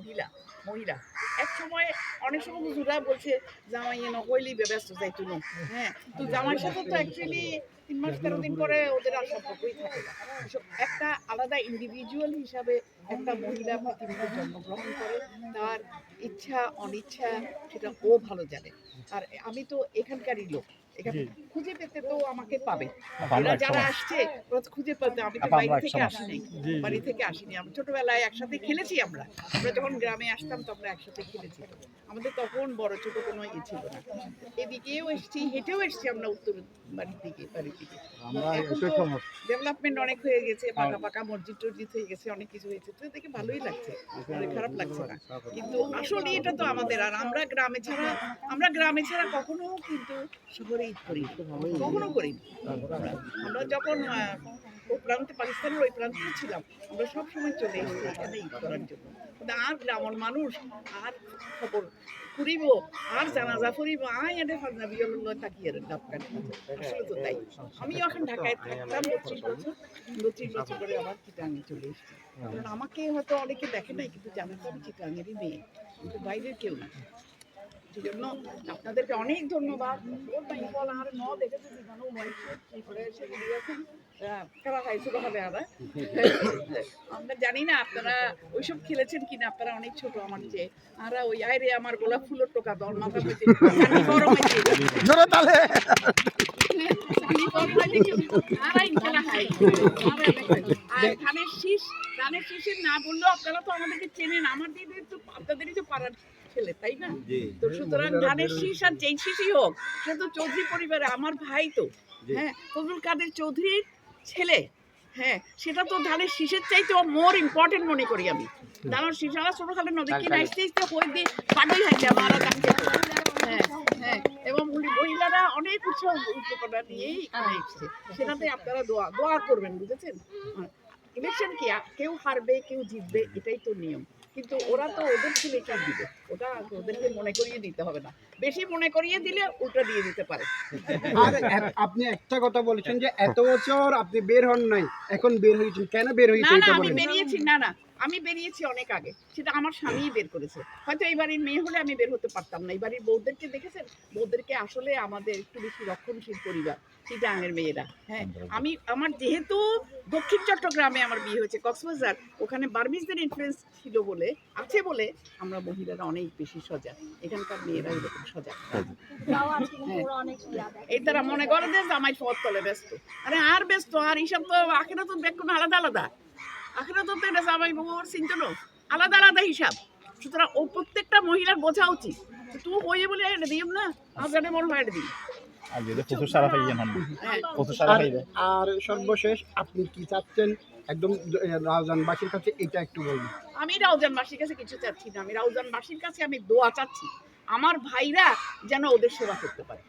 মহিলা মহিলা। এক সময় অনেক সময় হুজুরা বলছে, জামাই এ নকইলি ব্যস্ত যাই তুলো হ্যাঁ তো জামাইয়ের সাথে তো অ্যাকচুয়ালি তিন মাস তেরো দিন পরে ওদের আর সম্পর্কই থাকে না। একটা আলাদা ইন্ডিভিজুয়াল হিসাবে একটা মহিলা পৃথিবীতে জন্মগ্রহণ করে, তার ইচ্ছা, অনিচ্ছা, সেটা ও ভালো জানে। আর আমি তো এখানকারই লোক। খুঁজে পেতে তো আমাকে পাবে। এরা যারা আসছে ওরা তো খুঁজে পেতে আমি তো বাড়ি থেকে আসিনি বাড়ি থেকে আসিনি। আমরা ছোটবেলায় একসাথে খেলেছি আমরা। আমরা যখন গ্রামে আসতাম তো আমরা একসাথে খেলেছি। আমাদের তখন বড় ছোট কোনো ইয়ে ছিল না। এদিকেও এসেছি হেঁটেও এসেছি আমরা উত্তর বাড়ির দিকে বাড়ির দিকে। ডেভেলপমেন্ট অনেক হয়ে গেছে পাকা পাকা মসজিদ টসজিদ হয়ে গেছে অনেক কিছু হয়েছে। তো দেখে ভালোই লাগছে। খারাপ লাগছে না। কিন্তু আসলে এটা তো আমাদের। আর আমরা গ্রামে ছাড়া আমরা গ্রামে ছাড়া কখনো কিন্তু শহরে করি কখনো করি আমরা যখন ও প্রান্তে পাকিস্তানের ওই প্রান্তে ছিলাম, আমরা সব সময় চলে এসেছি এখানে ঈদ করার জন্য আর গ্রামের মানুষ আর খবর আর জানাজা আয় এটা ফাজনা বিজল তাকিয়ে ডাবকান আসলে তো তাই। আমি এখন ঢাকায় থাকতাম বত্রিশ বছর বত্রিশ বছর করে আবার চিটাঙ্গে চলে এসেছি। কারণ আমাকে হয়তো অনেকে দেখে নাই, কিন্তু জানে তো আমি চিটাঙ্গেরই মেয়ে। কিন্তু বাইরের কেউ না। আপনাদেরকে অনেক ধন্যবাদ। আর ন দেখেছে জীবনও হয়েছে করে এসে বেরিয়ে খেলা খাই হবে আবার। আমরা জানি না আপনারা ওইসব খেলেছেন কিনা আপনারা অনেক ছোট আমার চেয়ে। আর ওই আমার গোলাপ ফুলের টোকা দল মাথা গরম হয়েছে। আর ধানের শীষ ধানের শীষের না বললেও আপনারা তো আমাদেরকে চেনেন। আমার দিদি তো আপনাদেরই তো পাড়ার ছেলে তাই না? তো সুতরাং ধানের শীষ আর যেই শীষই হোক সে তো চৌধুরী পরিবারে আমার ভাই তো। হ্যাঁ ফজলুল কাদের চৌধুরীর ছেলে হ্যাঁ সেটা তো ধানের শীষের চাইতে মোর ইম্পর্টেন্ট মনে করি আমি। ধানের শীষ আমার ছোট খালে নদী কিনে আসতে আসতে হয়ে দিয়ে পাটই হাইতে আমার হ্যাঁ হ্যাঁ এবং মহিলারা অনেক উৎসাহ উপকরণ নিয়েই এখানে এসছে। সেটাতে আপনারা দোয়া দোয়া করবেন বুঝেছেন? ইলেকশন কি কেউ হারবে কেউ জিতবে এটাই তো নিয়ম। কিন্তু ওরা তো ওদের ছেলেকে দিবে। ওটা ওদেরকে মনে করিয়ে দিতে হবে না। বেশি মনে করিয়ে দিলে উল্টা দিয়ে দিতে পারে। আর আপনি একটা কথা বলেছেন যে এত বছর আপনি বের হন নাই এখন বের হয়েছেন। কেন বের হয়েছেন না না আমি বেরিয়েছি না না। আমি বেরিয়েছি অনেক আগে। সেটা আমার স্বামীই বের করেছে। হয়তো এই বাড়ির মেয়ে হলে আমি বের হতে পারতাম না। এই বাড়ির বউদেরকে দেখেছেন? বউদেরকে আসলে আমাদের একটু বেশি রক্ষণশীল পরিবার চিটাঙের মেয়েরা। হ্যাঁ আমি আমার যেহেতু দক্ষিণ চট্টগ্রামে আমার বিয়ে হয়েছে কক্সবাজার ওখানে বার্মিজদের ইনফ্লুয়েন্স ছিল বলে আছে বলে আমরা মহিলারা অনেক বেশি সজাগ। এখানকার মেয়েরা এরকম সজাগ। হ্যাঁ। এই তারা মনে করে যে জামাই পথ তলে ব্যস্ত। আরে আর ব্যস্ত আর এইসব তো আখেরা তো বেকুন আলাদা আলাদা। আখেরা তো এটা জামাই বউর চিন্তন আলাদা আলাদা হিসাব সুতরাং ও প্রত্যেকটা মহিলার বোঝা উচিত তুই হয়ে বলে এটা দিম না মন হয় দিই আর হ্যাঁ সর্বশেষ আপনি কি চাচ্ছেন একদম রাজধানবাসীর কাছে এটা একটু বলুন আমি রাউজান বাসীর কাছে কিছু চাচ্ছি না আমি রাউজান বাসীর কাছে আমি দোয়া চাচ্ছি আমার ভাইরা যেন ওদের সেবা করতে পারে।